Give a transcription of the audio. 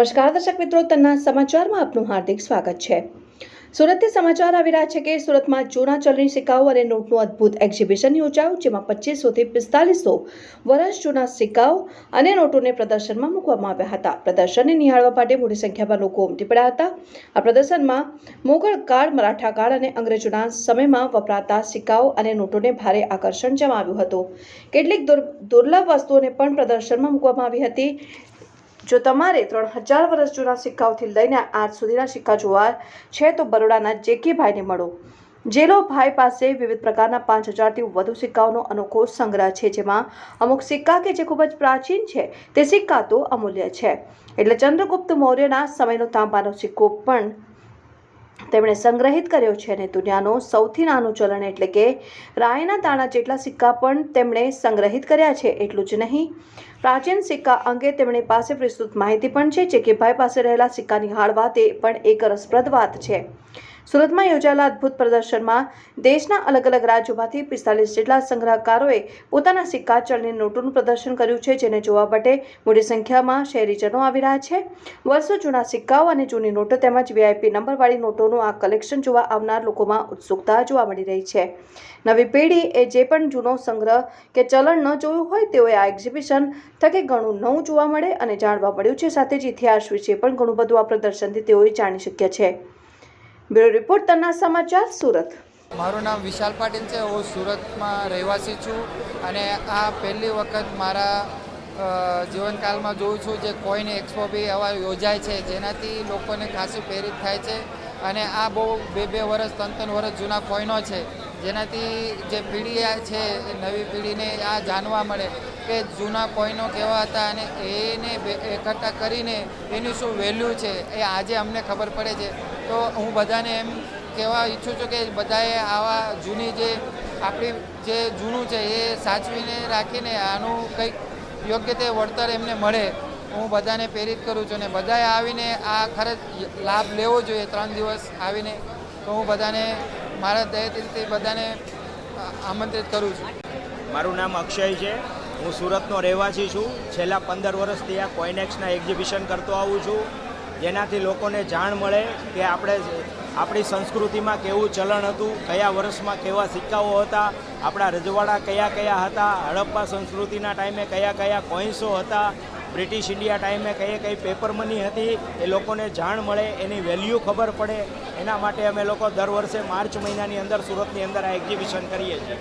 નમસ્કાર દર્શક મિત્રો, તન્ના સમાચારમાં આપનું હાર્દિક સ્વાગત છે. સુરતથી સમાચાર આવી રહ્યા છે કે સુરતમાં જૂના ચલણી સિક્કાઓ અને નોટનું અદ્ભુત એક્ઝિબિશન યોજાયું, જેમાં પચીસોથી પિસ્તાલીસો વર્ષ જૂના સિક્કાઓ અને નોટોને પ્રદર્શનમાં મૂકવામાં આવ્યા હતા. પ્રદર્શનને નિહાળવા માટે મોટી સંખ્યામાં લોકો ઉમટી પડ્યા હતા. આ પ્રદર્શનમાં મોગલ કાળ, મરાઠા કાળ અને અંગ્રેજોના સમયમાં વપરાતા સિક્કાઓ અને નોટોને ભારે આકર્ષણ જમાવ્યું હતું. કેટલીક દુર- દુર્લભ વસ્તુઓને પણ પ્રદર્શનમાં મૂકવામાં આવી હતી. જો તમારે ત્રણ હજાર વર્ષ જૂના સિક્કાઓથી લઈને આજ સુધીના સિક્કા જોવા છે તો બરોડાના જેકીભાઈને મળો. જેલો ભાઈ પાસે વિવિધ પ્રકારના પાંચ હજારથી વધુ સિક્કાઓનો અનોખો સંગ્રહ છે, જેમાં અમુક સિક્કા કે જે ખૂબ જ પ્રાચીન છે, તે સિક્કા તો અમૂલ્ય છે. એટલે ચંદ્રગુપ્ત મૌર્યના સમયનો તાંબાનો સિક્કો પણ તેમણે સંગ્રહિત કર્યો છે અને દુનિયાનો સૌથી નાનું ચલણ એટલે કે રાયના તાણા જેટલા સિક્કા પણ તેમણે સંગ્રહિત કર્યા છે, એટલું જ નહીં. પ્રાચીન સિક્કા અંગે તેમણે પાસે વિસ્તૃત માહિતી પણ છે, જે કે ભાઈ પાસે રહેલા સિક્કા નિહાળવા તે પણ એક રસપ્રદ વાત છે. સુરતમાં યોજાયેલા અદ્ભુત પ્રદર્શનમાં દેશના અલગ અલગ રાજ્યોમાંથી પિસ્તાલીસ જેટલા સંગ્રહકારોએ પોતાના સિક્કા, ચલણી નોટોનું પ્રદર્શન કર્યું છે, જેને જોવા માટે મોટી સંખ્યામાં શહેરીજનો આવી રહ્યા છે. વર્ષો જૂના સિક્કાઓ અને જૂની નોટો તેમજ વીઆઈપી નંબરવાળી નોટોનું આ કલેક્શન જોવા આવનાર લોકોમાં ઉત્સુકતા જોવા મળી રહી છે. નવી પેઢી એ જે પણ જૂનો સંગ્રહ કે ચલણ ન જોયું હોય તેઓએ આ એક્ઝિબિશન થકી ઘણું નવું જોવા મળે અને જાણવા મળ્યું છે સાથે જ ઇતિહાસ વિશે પણ ઘણું બધું આ પ્રદર્શનથી તેઓએ જાણી શક્યા છે. બ્યુરો રિપોર્ટ તના સમાચાર, સુરત. મારું નામ વિશાલ પાટીલ છે. હું સુરતમાં રહેવાસી છું અને આ પહેલી વખત મારા જીવનકાલમાં જોઉં છું જે કોઈન એક્સપો બી આવા યોજાય છે, જેનાથી લોકોને ખાસી પ્રેરિત થાય છે અને આ બહુ બે બે વર્ષ ત્રણ ત્રણ વર્ષ જૂના કોઈનો છે, જેનાથી જે પેઢી છે નવી પેઢીને આ જાણવા મળે. કે જૂના કોઈનો કેવા હતા અને એને એકઠા કરીને એની શું વેલ્યુ છે એ આજે અમને ખબર પડે છે. તો હું બધાને એમ કહેવા ઈચ્છું છું કે બધાએ આવા જૂની જે આપણી જે જૂનું છે એ સાચવીને રાખીને આનું કંઈક યોગ્ય તે વળતર એમને મળે. હું બધાને પ્રેરિત કરું છું અને બધાએ આવીને આ ખરેખ લાભ લેવો જોઈએ ત્રણ દિવસ આવીને. તો હું બધાને મારા દયથી બધાને આમંત્રિત કરું છું. મારું નામ અક્ષય છે. હું સુરતનો રહેવાસી છું. છેલ્લા પંદર વર્ષથી આ કોઇનેક્સના એક્ઝિબિશન કરતો આવું છું. જેનાથી લોકોને જાણ મળે કે આપણે આપણી સંસ્કૃતિમાં કેવું ચલણ હતું, કયા વર્ષમાં કેવા સિક્કાઓ હતા, આપણા રજવાડા કયા કયા હતા, હડપ્પા સંસ્કૃતિના ટાઈમે કયા કયા કોઈન્સો હતા, બ્રિટિશ ઇન્ડિયા ટાઈમે કઈ કઈ પેપર મની હતી, એ લોકોને જાણ મળે, એની વેલ્યુ ખબર પડે. એના માટે અમે લોકો દર વર્ષે માર્ચ મહિનાની અંદર સુરતની અંદર આ એક્ઝિબિશન કરીએ છીએ.